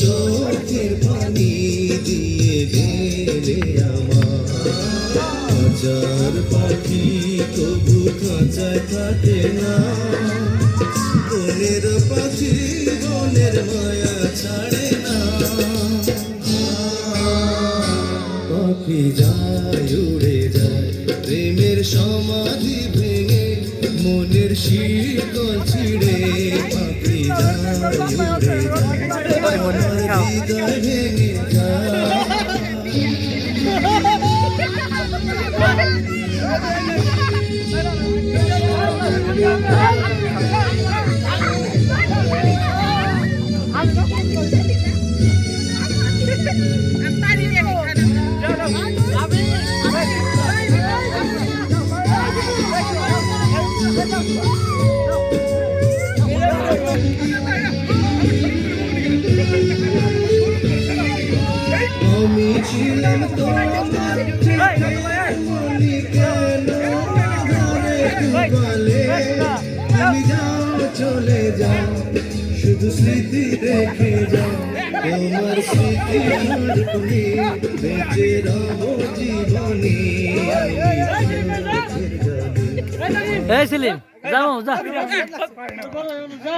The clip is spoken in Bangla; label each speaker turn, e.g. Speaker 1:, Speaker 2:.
Speaker 1: চোখের পানি দিয়ে গেলে আমার। হাজার পাখি তবু খাঁচায় থাকে না। বনের পাখি বনের মায়া ছাড়ে না। পাখি যায়, উড়ে যায়, প্রেমের সমাধি ভেঙে মনের শীতল ছিড়ে। পাখি যায়, উড়ে যায় আমার হৃদয় ভেঙে যায় আমি ছিলাম তোমার মনি কেন ডুবালে তুমি যাও চলে যাও শুধু স্মৃতি রেখে যাও তোমার স্মৃতি ঝড়কুনি বেঁচে রহো জীবনী
Speaker 2: এই সেলিম যাও যা